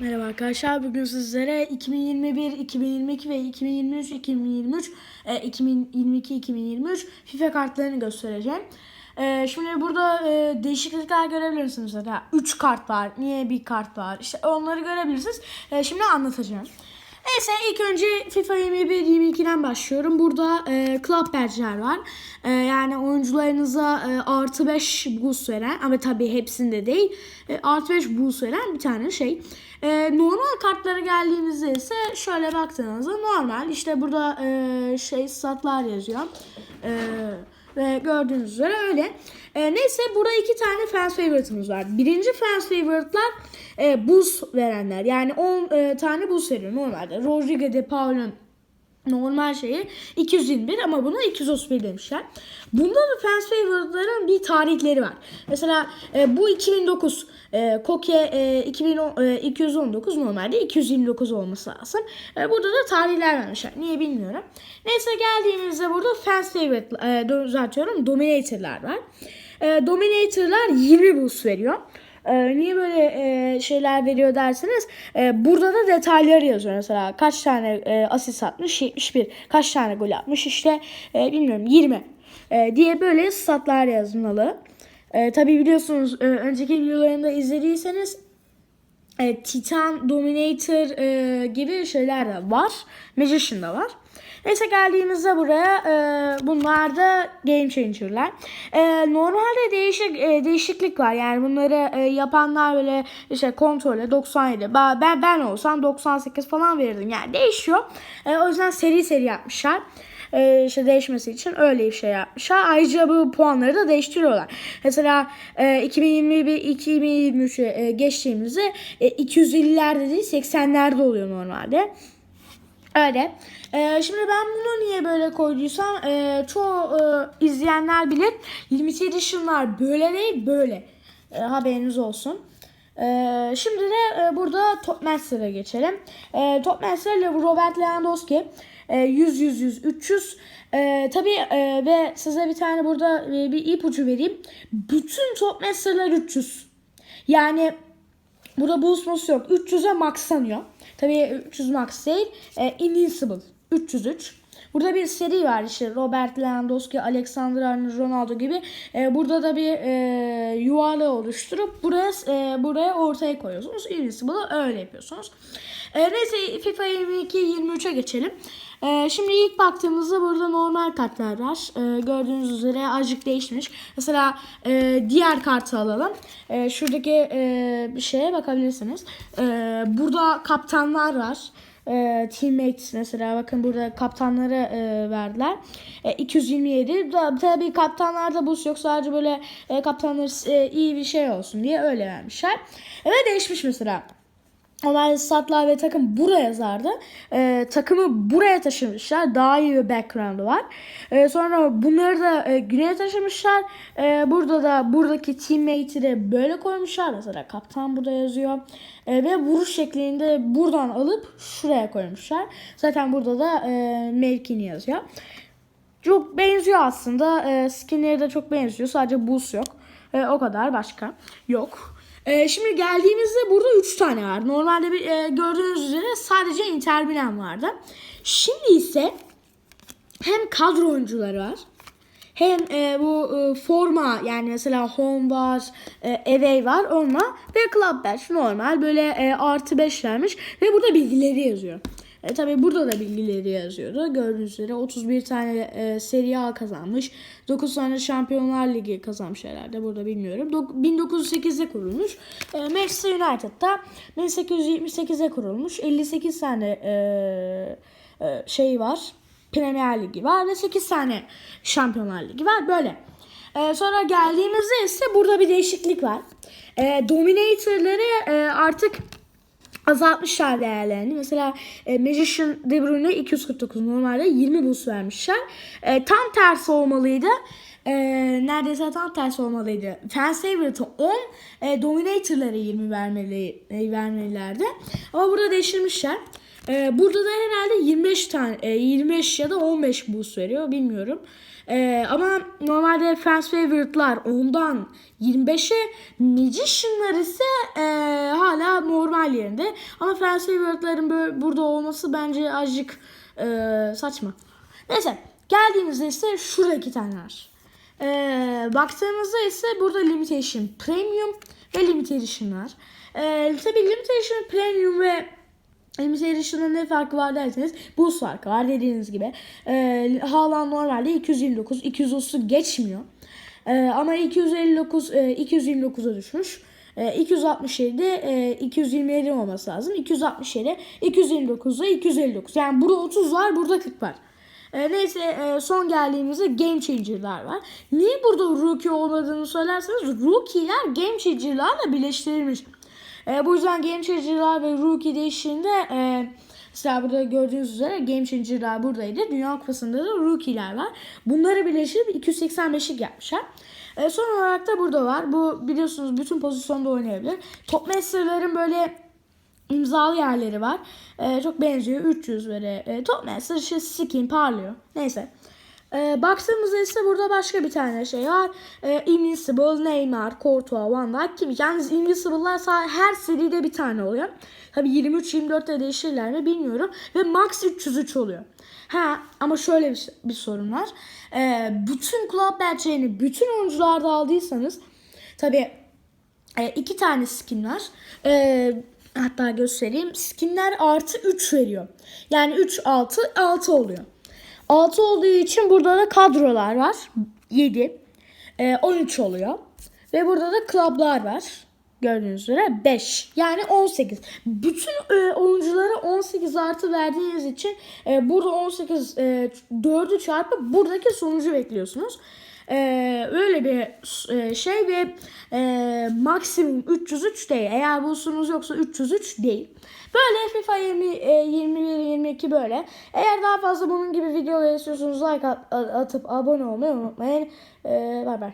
Merhaba arkadaşlar. Bugün sizlere 2021, 2022 ve 2023, 2023, e, 2022, 2023 FIFA kartlarını göstereceğim. E, şimdi burada e, değişiklikler görebilirsiniz. Mesela 3 kart var. Niye bir kart var? İşte onları görebilirsiniz. E, şimdi anlatacağım. Neyse ilk önce FIFA 21-22'den başlıyorum. Burada e, club badge'ler var. E, yani oyuncularınıza e, artı 5 boost veren ama tabii hepsinde değil. E, artı 5 boost veren bir tane şey. E, normal kartlara geldiğimizde ise şöyle baktığınızda normal. İşte burada e, şey statlar yazıyor. E, ve gördüğünüz üzere öyle. E, neyse burada iki tane fans favorite'ımız var. Birinci fans favorite'lar e, buz verenler. Yani 10 e, tane buz veriyor normalde. Rodrigo de Paul'un normal şeyi 221 ama buna 231 demişler. Bunda da fans favorite'ların bir tarihleri var. Mesela e, bu 2009 e, Koke e, 2010, e, 219 normalde 229 olması lazım. E, burada da tarihler vermişler. Niye bilmiyorum. Neyse geldiğimizde burada fans favorite e, düzeltiyorum dominator'lar var. E, dominator'lar 20 boost veriyor. Ee, niye böyle e, şeyler veriyor derseniz e, burada da detayları yazıyor. Mesela kaç tane e, asist atmış? 71 kaç tane gol atmış? İşte e, bilmiyorum 20 e, diye böyle statlar yazmalı. E, tabii biliyorsunuz e, önceki videolarımda izlediyseniz e, Titan, Dominator e, gibi şeyler de var. Magician da var. Neyse geldiğimizde buraya e, bunlar da game changer'lar. E, normalde değişik e, değişiklik var. Yani bunları e, yapanlar böyle işte kontrolle 97. Ben ben olsam 98 falan verirdim. Yani değişiyor. E, o yüzden seri seri yapmışlar e, işte değişmesi için öyle bir şey yapmışlar. Ayrıca bu puanları da değiştiriyorlar. Mesela e, 2021 2023'e e, geçtiğimizde e, 250'lerde değil 80'lerde oluyor normalde. Öyle. Ee, şimdi ben bunu niye böyle koyduysam e, çoğu e, izleyenler bilir. 27 Edition'lar böyle değil böyle. E, haberiniz olsun. E, şimdi de e, burada Top Master'a geçelim. E, Top Master ile Robert Lewandowski 100 100 100 300 e, tabii e, ve size bir tane burada e, bir ipucu vereyim. Bütün Top Master'lar 300. Yani Burada boost boost yok. 300'e maxlanıyor. Tabii 300 max değil. E, Invincible. 303. Burada bir seri var işte Robert Lewandowski, Alexander Arnold, Ronaldo gibi. E, burada da bir e, yuvarlağı oluşturup buraya e, buraya ortaya koyuyorsunuz. Invincible'ı öyle yapıyorsunuz. E, neyse FIFA 22-23'e geçelim. E, şimdi ilk baktığımızda burada normal kartlar var. E, gördüğünüz üzere azıcık değişmiş. Mesela e, diğer kartı alalım. E, şuradaki e, bir şeye bakabilirsiniz. E, burada kaptanlar var e, teammates mesela bakın burada kaptanları e, verdiler. E, 227. Da, tabii kaptanlarda boost yok. Sadece böyle e, kaptanları e, iyi bir şey olsun diye öyle vermişler. Ve değişmiş mesela. Normalde statlar ve takım buraya yazardı. Ee, takımı buraya taşımışlar. Daha iyi bir background'u var. Ee, sonra bunları da e, güneye taşımışlar. Ee, burada da buradaki teammate'i de böyle koymuşlar. Mesela kaptan burada yazıyor. Ee, ve vuruş şeklinde buradan alıp şuraya koymuşlar. Zaten burada da e, mevkini yazıyor. Çok benziyor aslında. E, skinleri de çok benziyor. Sadece boost yok. E, o kadar başka yok. E, şimdi geldiğimizde burada 3 tane var. Normalde bir, e, gördüğünüz üzere sadece Inter Milan vardı. Şimdi ise hem kadro oyuncuları var. Hem e, bu e, forma yani mesela home var, e, away var onunla ve club badge normal böyle e, artı 5 vermiş ve burada bilgileri yazıyor. E, tabii burada da bilgileri yazıyordu. Gördüğünüz üzere 31 tane e, Serie A kazanmış. 9 tane Şampiyonlar Ligi kazanmış herhalde. Burada bilmiyorum. Do- 1908'de kurulmuş. E, Manchester United'da 1878'de kurulmuş. 58 tane e, e, şey var. Premier Ligi var ve 8 tane Şampiyonlar Ligi var. Böyle. E, sonra geldiğimizde ise burada bir değişiklik var. E, Dominator'ları e, artık azaltmışlar değerlerini. Mesela e, Magician De Bruyne 249 normalde 20 boost vermişler. E, tam tersi olmalıydı. E, neredeyse tam tersi olmalıydı. Fan Favorite'ı 10, e, Dominator'lara 20 vermeli, e, vermelilerdi. Ama burada değiştirmişler. E, burada da herhalde 25 tane, e, 25 ya da 15 boost veriyor bilmiyorum. Ee, ama normalde fans favorite'lar ondan 25'e magician'lar ise e, hala normal yerinde. Ama fan favorite'ların böyle burada olması bence azıcık e, saçma. Neyse geldiğimizde ise şurada tane var. E, baktığımızda ise burada limitation premium ve limited edition var. E, tabii limited edition premium ve Limited Edition'da ne farkı var derseniz boost farkı var dediğiniz gibi. E, Haaland normalde 229, 230'u geçmiyor. E, ama 259, e, 229'a düşmüş. E, 267'de e, 227 olması lazım. 267, 229'da 259. Yani burada 30 var, burada 40 var. E, neyse e, son geldiğimizde Game Changer'lar var. Niye burada Rookie olmadığını söylerseniz Rookie'ler Game Changer'larla birleştirilmiş. E, bu yüzden Game Changer'lar ve Rookie değiştiğinde e, mesela burada gördüğünüz üzere Game Changer'lar buradaydı. Dünya Kupası'nda da Rookie'ler var. Bunları birleştirip 285'lik yapmışlar. E, son olarak da burada var. Bu biliyorsunuz bütün pozisyonda oynayabilir. Top Master'ların böyle imzalı yerleri var. E, çok benziyor. 300 böyle. E, Top Master işte skin parlıyor. Neyse. E, baktığımızda ise burada başka bir tane şey var. E, Invincible, Neymar, Courtois, Van Dijk, Kimi. Yalnız Invincible'lar her seride bir tane oluyor. Tabi 23-24'te değişirler mi bilmiyorum. Ve max 303 oluyor. Ha ama şöyle bir, bir sorun var. E, bütün club badge'lerini bütün oyuncularda aldıysanız tabi e, iki tane skin var. E, hatta göstereyim. Skinler artı 3 veriyor. Yani 3 6 6 oluyor. 6 olduğu için burada da kadrolar var. 7. E, 13 oluyor. Ve burada da klublar var. Gördüğünüz üzere 5. Yani 18. Bütün e, oyunculara 18 artı verdiğiniz için e, burada 18 e, 4'ü çarpıp buradaki sonucu bekliyorsunuz. Ee, öyle bir e, şey ve e, maksimum 303 değil. Eğer bulsunuz yoksa 303 değil. Böyle FIFA 20, e, 21 22 böyle. Eğer daha fazla bunun gibi videolar istiyorsanız like at- atıp abone olmayı unutmayın. Ee, bay bay.